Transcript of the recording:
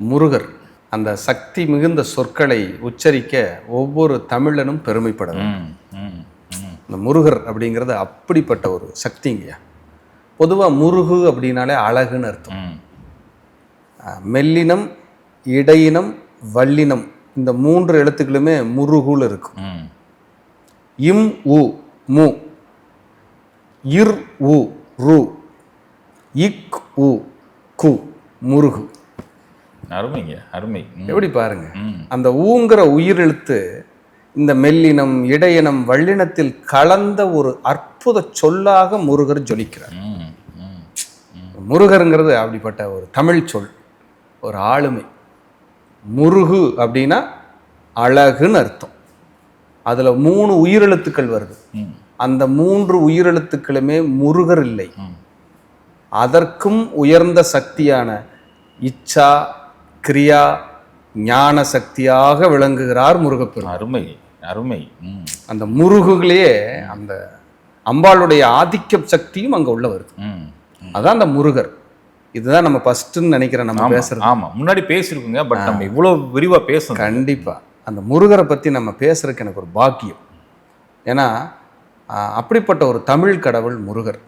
முருகர் அந்த சக்தி மிகுந்த சொற்களை உச்சரிக்க ஒவ்வொரு தமிழனும் ம் இந்த முருகர் அப்படிங்கிறது அப்படிப்பட்ட ஒரு சக்திங்கய்யா. பொதுவாக முருகு அப்படின்னாலே அழகுன்னு அர்த்தம். மெல்லினம் இடையினம் வல்லினம் இந்த மூன்று எழுத்துக்களுமே முருகுல இருக்கும். இம் உ மு. இர் உ ரு. இக் உ கு முருகு. அருமைங்க அருமை. எப்படி பாருங்க அந்த ஊங்கிற உயிரெழுத்து இந்த மெல்லினம் இடையினம் வல்லினத்தில் கலந்த ஒரு அற்புத சொல்லாக முருகர் ஜொலிக்கிறார். முருகருங்கிறது அப்படிப்பட்ட ஒரு தமிழ் சொல் ஒரு ஆளுமை. முருகு அப்படின்னா அழகுன்னு அர்த்தம். அதில் மூணு உயிரெழுத்துக்கள் வருது. அந்த மூன்று உயிரெழுத்துக்களுமே முருகர் இல்லை. அதற்கும் உயர்ந்த சக்தியான இச்சா கிரியா ஞான சக்தியாக விளங்குகிறார் முருகப்பெருமான். அருமை அருமை. அந்த முருகுகளையே அந்த அம்பாளுடைய ஆதிக்க சக்தியும் அங்க உள்ள வருது. அதான் அந்த முருகர். இதுதான் நம்ம ஃபர்ஸ்ட்னு நினைக்கிறேன் நம்ம பேசுறது. ஆமா. முன்னாடி பேசியிருக்குங்க பட் நம்ம இவ்வளவு விரிவா பேசணும் கண்டிப்பா. அந்த முருகரை பத்தி நம்ம பேசுறதுக்கு எனக்கு ஒரு பாக்கியம். ஏன்னா அப்படிப்பட்ட ஒரு தமிழ் கடவுள் முருகர்.